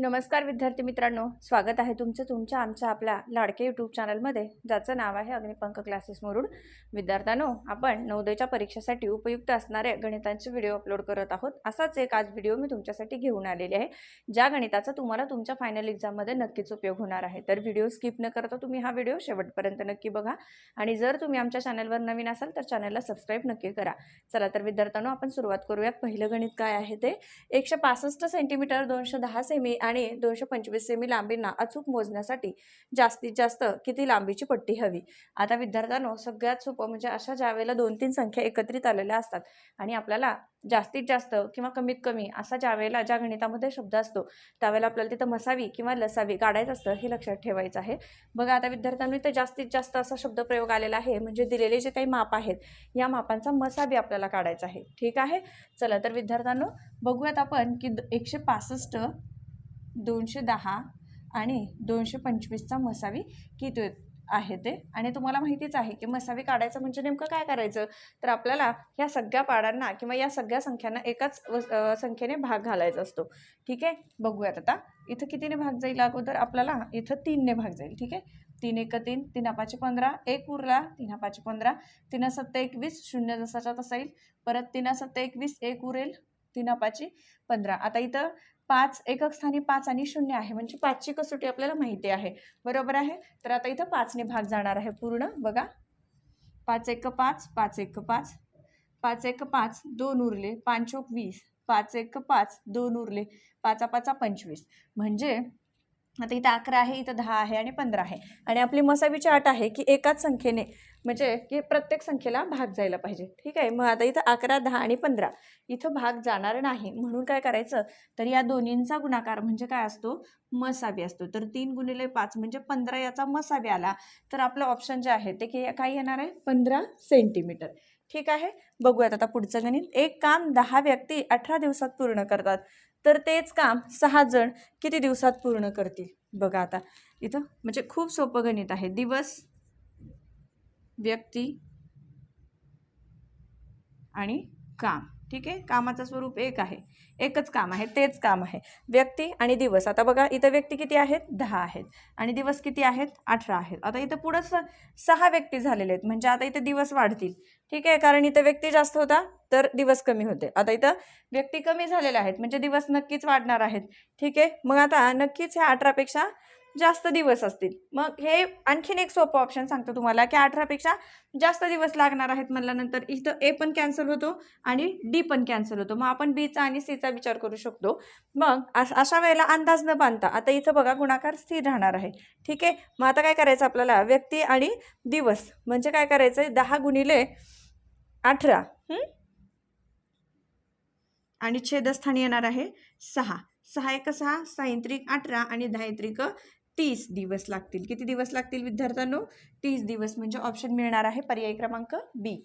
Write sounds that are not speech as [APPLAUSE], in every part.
नमस्कार विद्यार्थी मित्रांनो स्वागत आहे तुमचं तुमच्या आमच्या आपल्या लाडके यूट्यूब चॅनलमध्ये ज्याचं नाव आहे अग्निपंख क्लासेस मुरुड. विद्यार्थ्यांनो आपण नवोदयच्या परीक्षेसाठी उपयुक्त असणारे गणितांचे व्हिडिओ अपलोड करत आहोत. असाच एक आज व्हिडिओ मी तुमच्यासाठी घेऊन आलेले आहे. ज्या गणिताचा तुम्हाला तुमच्या फायनल एक्झाममध्ये नक्कीच उपयोग होणार आहे. तर व्हिडिओ स्किप न करता तुम्ही हा व्हिडिओ शेवटपर्यंत नक्की बघा. आणि जर तुम्ही आमच्या चॅनलवर नवीन असाल तर चॅनलला सबस्क्राईब नक्की करा. चला तर विद्यार्थ्यांनो आपण सुरुवात करूयात. पहिलं गणित काय आहे ते? एकशे पासष्ट सेंटीमीटर दोनशे दहा सेमी आणि दोनशे पंचवीस सेमी लांबींना अचूक मोजण्यासाठी जास्तीत जास्त किती लांबीची पट्टी हवी? आता विद्यार्थ्यांनो सगळ्यात सोपं म्हणजे अशा ज्या वेळेला दोन तीन संख्या एकत्रित आलेल्या असतात आणि आपल्याला जास्तीत जास्त किंवा कमीत कमी असा ज्या वेळेला ज्या गणितामध्ये शब्द असतो त्यावेळेला आपल्याला तिथं मसावी किंवा लसावी काढायचं असतं हे लक्षात ठेवायचं आहे. बघा आता विद्यार्थ्यांनी इथं जास्तीत जास्त असा शब्दप्रयोग आलेला आहे म्हणजे दिलेले जे काही माप आहेत या मापांचा मसावी आपल्याला काढायचा आहे. ठीक आहे? चला तर विद्यार्थ्यांनो बघूयात आपण की द- एकशे पासष्ट दोनशे दहा आणि दोनशे पंचवीसचा मसावी किती आहे ते? आणि तुम्हाला माहितीच आहे की मसावी काढायचं म्हणजे नेमकं काय करायचं? तर आपल्याला ह्या सगळ्या पाडांना किंवा या सगळ्या संख्यांना एकाच संख्येने भाग घालायचा असतो. ठीक आहे? बघूयात आता. इथं कितीने भाग जाईल अगोदर? आपल्याला इथं तीनने भाग जाईल. ठीक आहे? तीन एक तीन तीन पाचशे पंधरा एक उरला तीन पाचशे पंधरा तीन सत्ता एकवीस शून्य जसाच्या तसा येईल. परत तीन सत्ता एकवीस एक उरेल तीन पाचशे पंधरा. आता इथं पाच एकक स्थानी पाच आणि शून्य आहे. म्हणजे पाचची कसोटी आपल्याला माहिती आहे. बरोबर आहे? तर आता इथं पाचने भाग जाणार आहे पूर्ण. बघा. पाच एक पाच पाच एक पाच. पाच एक पाच दोन उरले पाच चोक वीस. पाच एक पाच दोन उरले पाचा पाचा पंचवीस. म्हणजे आता इथं अकरा आहे इथं दहा आहे आणि पंधरा आहे. आणि आपली मसावीची अट आहे की एकाच संख्येने म्हणजे की प्रत्येक संख्येला भाग जायला पाहिजे. ठीक आहे? मग आता इथं अकरा दहा आणि पंधरा इथं भाग जाणार नाही. म्हणून काय करायचं? तर या दोन्हींचा गुणाकार म्हणजे काय असतो? मसावी असतो. तर तीन गुणिले पाच म्हणजे पंधरा याचा मसावी आला. तर आपलं ऑप्शन जे आहे ते की काय येणार आहे? पंधरा सेंटीमीटर ठीक आहे? बघूयात आता पुढचं गणित. एक काम दहा व्यक्ती अठरा दिवसात पूर्ण करतात. तर तेच काम सहा जण किती दिवसात पूर्ण करतील? बघा आता. इथं म्हणजे खूप सोपं गणित आहे. दिवस व्यक्ती आणि काम. ठीक आहे? कामाचं स्वरूप एक आहे. एकच काम आहे तेच काम आहे. व्यक्ती आणि दिवस. आता बघा इथं व्यक्ती किती आहेत? दहा आहेत. आणि दिवस किती आहेत? अठरा आहेत. आता इथं पुढं स सहा व्यक्ती झालेले आहेत. म्हणजे आता इथं दिवस वाढतील. ठीक आहे? कारण इथं व्यक्ती जास्त होता तर दिवस कमी होते. आता इथं व्यक्ती कमी झालेल्या आहेत. म्हणजे दिवस नक्कीच वाढणार आहेत. ठीक आहे? मग आता नक्कीच ह्या अठरापेक्षा जास्त दिवस असतील. मग हे आणखीन एक सोपं ऑप्शन सांगतो तुम्हाला की अठरापेक्षा जास्त दिवस लागणार आहेत म्हणल्यानंतर इथं ए पण कॅन्सल होतो आणि डी पण कॅन्सल होतो. मग आपण बीचा आणि सीचा विचार करू शकतो. मग अशा वेळेला अंदाज न बांधता आता इथं बघा गुणाकार स्थिर राहणार आहे. ठीक आहे? मग आता काय करायचं आपल्याला? व्यक्ती आणि दिवस. म्हणजे काय करायचं आहे दहा गुणिले अठरा आणि छेदस्थानी येणार आहे सहा. सहा एक सहा सायंत्रिक अठरा आणि दहायंत्रिक तीस दिवस लागतील. किती दिवस लागतील विद्यार्थ्यांनो? तीस दिवस म्हणजे ऑप्शन मिळणार आहे पर्याय क्रमांक बी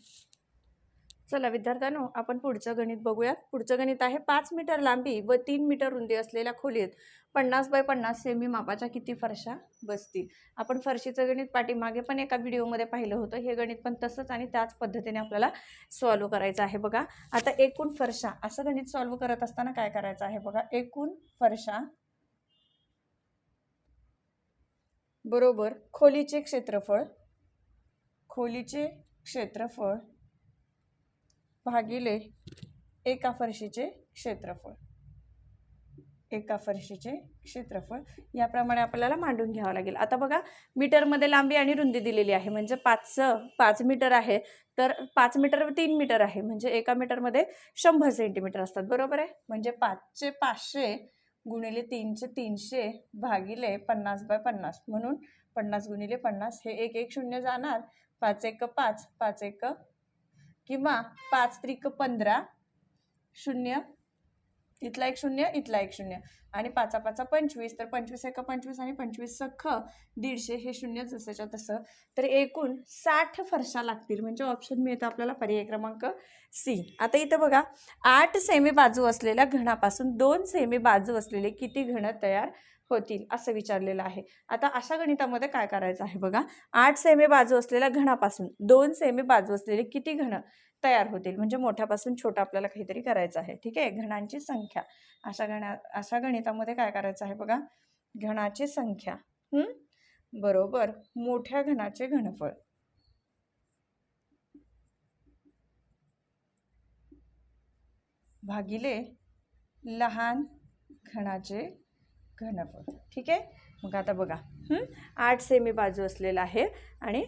चला विद्यार्थ्यांनो आपण पुढचं गणित बघूयात. पुढचं गणित आहे पाच मीटर लांबी व तीन मीटर रुंदी असलेल्या खोलीत पन्नास बाय पन्नास सेमी मापाच्या किती फरशा बसतील? आपण फरशीचं गणित पाठीमागे पण एका व्हिडिओमध्ये पाहिलं होतं. हे गणित पण तसंच आणि त्याच पद्धतीने आपल्याला सॉल्व करायचं आहे बघा. आता एकूण फरशा असं गणित सॉल्व करत असताना काय करायचं आहे बघा? एकूण फरशा बरोबर. खोलीचे क्षेत्रफळ. खोलीचे क्षेत्रफळ भागिले एका फरशीचे क्षेत्रफळ. एका फरशीचे क्षेत्रफळ. याप्रमाणे आपल्याला मांडून घ्यावं लागेल. आता बघा मीटरमध्ये लांबी आणि रुंदी दिलेली आहे. म्हणजे पाच पाच मीटर आहे. तर पाच मीटर तीन मीटर आहे. म्हणजे एका मीटरमध्ये शंभर सेंटीमीटर असतात. बरोबर आहे? म्हणजे पाचशे पाचशे गुणिले तीनशे तीनशे भागिले पन्नास बाय पन्नास. म्हणून पन्नास गुणिले पन्नास हे एक एक शून्य जाणार. पाच एक पाच पाच एक किंवा पाच त्रिक पंधरा शून्य तिथला एक शून्य इथला एक शून्य. आणि पाचा पाचा पंचवीस तर पंचवीस एक पंचवीस आणि पंचवीस सख्ख दीडशे हे शून्य जसंच्या तसं. तर एकूण साठ फरशा लागतील म्हणजे ऑप्शन मिळतं आपल्याला पर्याय क्रमांक सी आता इथं बघा आठ सेमी बाजू असलेल्या घणापासून दोन सेमी बाजू असलेले किती घण तयार होतील असं विचारलेलं आहे. आता अशा गणितामध्ये काय करायचं आहे बघा? आठ सेमी बाजू असलेल्या घणापासून दोन सेमी बाजू असलेले किती घण तयार होतील? म्हणजे मोठ्यापासून छोटा आपल्याला काहीतरी करायचं आहे ठीक आहे? घणांची संख्या. अशा गणा अशा गणितामध्ये काय करायचं आहे बघा? घणाची संख्या बरोबर. मोठ्या घनाचे घनफळ. भागिले लहान घनाचे घनफळ. ठीक आहे? मग आता बघा. आठ सेमी बाजू असलेला आहे आणि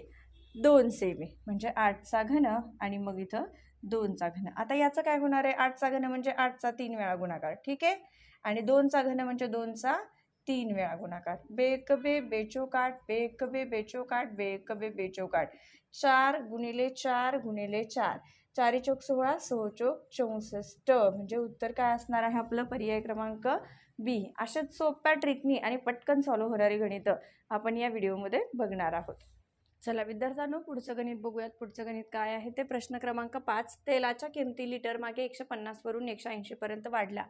दोन सेमी. म्हणजे आठचा घन आणि मग इथं दोनचा घन. आता याचं काय होणार आहे? आठचा घन म्हणजे आठचा तीन वेळा गुणाकार. ठीक आहे? आणि दोनचा घन म्हणजे दोनचा तीन वेळा गुणाकार. बेक बे बेचोकाट बेक बे बेचोकाट बेक बे बेचोकाट चार गुणिले चार गुणिले चार. चारी चौक सोळा सो चौसष्ट. म्हणजे उत्तर काय असणार आहे आपलं? पर्याय क्रमांक बी. अशाच सोप्या ट्रिकनी आणि पटकन सॉल्व्ह होणारी गणितं आपण या व्हिडिओमध्ये बघणार आहोत. चला विद्यार्थ्यांनो पुढचं गणित बघूयात. पुढचं गणित काय आहे? ते प्रश्न क्रमांक पाच. तेलाच्या किमती लिटर मागे एकशे पन्नासवरून एकशे ऐंशीपर्यंत वाढल्या.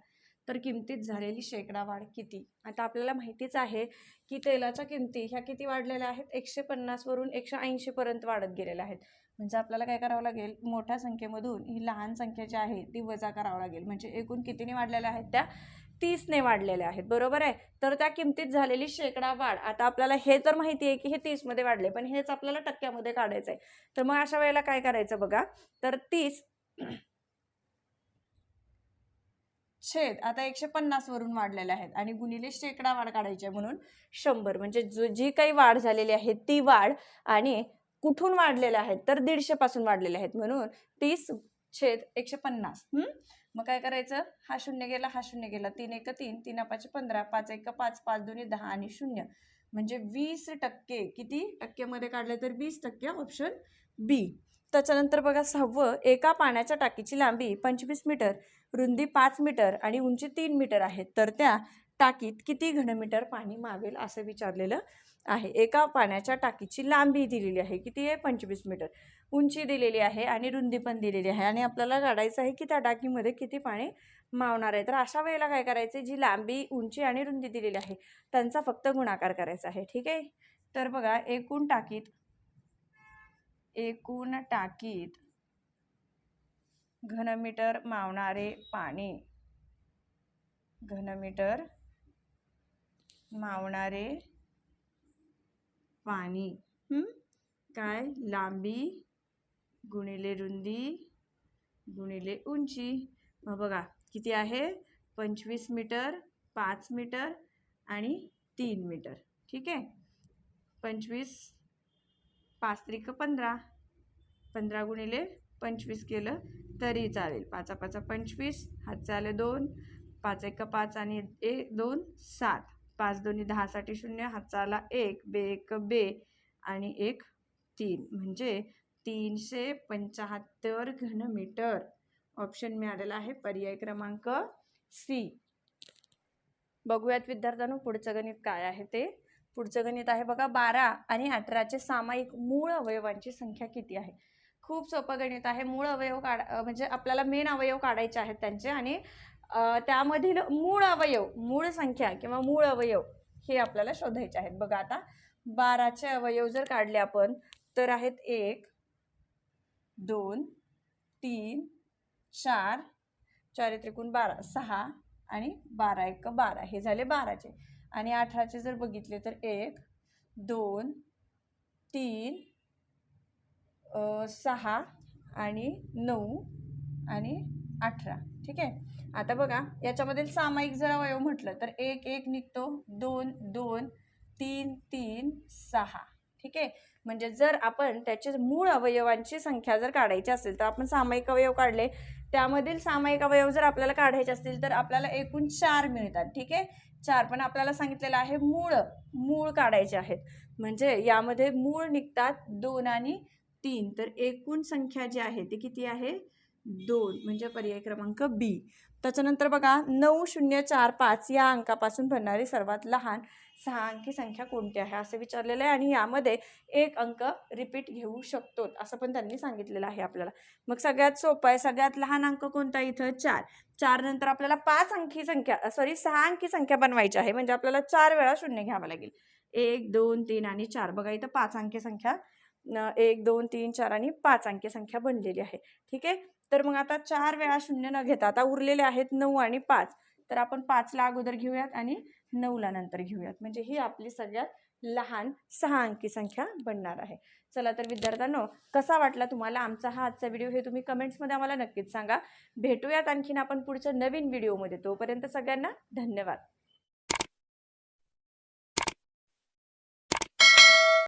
तर किमतीत झालेली शेकडा वाढ किती? आता आपल्याला माहितीच आहे की तेलाच्या किमती ह्या किती वाढलेल्या आहेत? एकशे पन्नासवरून एकशे ऐंशीपर्यंत वाढत गेलेल्या आहेत. म्हणजे आपल्याला काय करावं लागेल? मोठ्या संख्येमधून ही लहान संख्या जी आहे ती वजा करावं लागेल. म्हणजे एकूण कितीने वाढलेल्या आहेत त्या? तीसने वाढलेल्या आहेत. बरोबर आहे? तर त्या किमतीत झालेली शेकडा वाढ. आता आपल्याला हे तर माहिती आहे की हे तीसमध्ये वाढले पण हेच आपल्याला टक्क्यामध्ये काढायचं आहे. तर मग अशा वेळेला काय करायचं बघा? तर तीस [CLEARS THROAT] छेद आता एकशे पन्नास वरून वाढलेले आहेत आणि गुणिले शेकडा वाढ काढायची आहे म्हणून शंभर. म्हणजे जो जी काही वाढ झालेली आहे ती वाढ आणि कुठून वाढलेल्या आहेत? तर दीडशे पासून वाढलेल्या आहेत. म्हणून तीस छेद एकशे पन्नास. मग काय करायचं? हा शून्य गेला हा शून्य गेला. तीन एक तीन तीन पाच पंधरा पाच एक पाच पाच दोन्ही दहा आणि शून्य. म्हणजे वीस टक्के किती? टक्केमध्ये काढले तर वीस टक्के ऑप्शन बी त्याच्यानंतर बघा सहावं एका पाण्याच्या टाकीची लांबी पंचवीस मीटर रुंदी पाच मीटर आणि उंची तीन मीटर आहे. तर त्या टाकीत किती घनमीटर पाणी मावेल असं विचारलेलं आहे. एका पाण्याच्या टाकीची लांबी दिलेली आहे किती आहे? पंचवीस मीटर. उंची दिलेली आहे आणि रुंदी पण दिलेली आहे आणि आपल्याला काढायचं आहे की त्या टाकीमध्ये किती पाणी मावणार आहे. तर अशा वेळेला काय करायचे जी लांबी उंची आणि रुंदी दिलेली आहे त्यांचा फक्त गुणाकार करायचा आहे. ठीक आहे? तर बघा एकूण टाकीत एकूण टाकीत घनमीटर मावणारे पाणी घनमीटर मावणारे पाणी. काय? लांबी गुणिले रुंदी गुणिले उंची. मग बघा किती आहे? पंचवीस मीटर पाच मीटर आणि तीन मीटर. ठीक आहे? पंचवीस पाच त्रिक पंधरा. पंधरा गुणिले पंचवीस केलं तरी चालेल. पाचा पाचा पंचवीस हात चाले दोन पाच एक पाच आणि एक दोन सात. पाच दोन्ही दहासाठी शून्य हाताला एक बे एक बे आणि एक तीन. म्हणजे तीनशे पंच्याहत्तर घनमीटर. ऑप्शन मिळालेला आहे. पर्याय क्रमांक सी. बघूयात विद्यार्थ्यांनो पुढचं गणित काय आहे ते. पुढचं गणित आहे बघा बारा आणि अठराचे सामायिक मूळ अवयवांची संख्या किती आहे? खूप सोपं गणित आहे. मूळ अवयव काढ म्हणजे आपल्याला मेन अवयव काढायचे आहेत त्यांचे आणि त्यामधील मूळ अवयव मूळ संख्या किंवा मूळ अवयव हे आपल्याला शोधायचे आहेत. बघा आता बाराचे अवयव जर काढले आपण तर आहेत एक दोन तीन चार चार त्रिकोण बारा सहा आणि बारा एक बारा हे झाले बाराचे. आणि अठराचे जर बघितले तर एक दोन तीन सहा आणि नऊ आणि अठरा. ठीक आहे? आता बघा याच्यामधील सामायिक जर अवयव म्हटलं तर एक एक निघतो. दोन दोन तीन तीन सहा. ठीक आहे? म्हणजे जर आपण त्याचे मूळ अवयवांची संख्या जर काढायची असेल तर आपण सामायिक अवयव काढले. त्यामधील सामायिक अवयव जर आपल्याला काढायचे असतील तर आपल्याला एकूण चार मिळतात. ठीक आहे? चार पण आपल्याला सांगितलेलं आहे मूळ मूळ काढायचे आहेत. म्हणजे यामध्ये मूळ निघतात दोन आणि तीन. तर एकूण संख्या जी आहे ती किती आहे? दोन म्हणजे पर्याय क्रमांक बी. त्याच्यानंतर बघा नऊ शून्य चार पाच या अंकापासून भरणारी सर्वात लहान सहा अंकी संख्या कोणती आहे? असं विचारलेलं आहे आणि यामध्ये एक अंक रिपीट घेऊ शकतो असं पण त्यांनी सांगितलेलं आहे आपल्याला. मग सगळ्यात सोपं आहे सगळ्यात लहान अंक कोणता इथं? चार. चार नंतर आपल्याला पाच अंकी संख्या सॉरी सहा अंकी संख्या बनवायची आहे म्हणजे आपल्याला चार वेळा शून्य घ्यावं लागेल. एक दोन तीन आणि चार. बघा इथं पाच अंकी संख्या एक दोन तीन चार आणि पाच अंकी संख्या बनलेली आहे. ठीक आहे? तर मग आता चार वेळा शून्य न घेता आता उरलेले आहेत नऊ आणि पाच. तर आपण पाचला अगोदर घेऊयात आणि नऊला नंतर घेऊयात. म्हणजे ही आपली सगळ्यात लहान सहा अंकी संख्या बनणार आहे. चला तर विद्यार्थ्यांनो कसा वाटला तुम्हाला आमचा हा आजचा व्हिडिओ हे तुम्ही कमेंट्समध्ये आम्हाला नक्कीच सांगा. भेटूयात आणखीन आपण पुढच्या नवीन व्हिडिओमध्ये. तोपर्यंत सगळ्यांना धन्यवाद.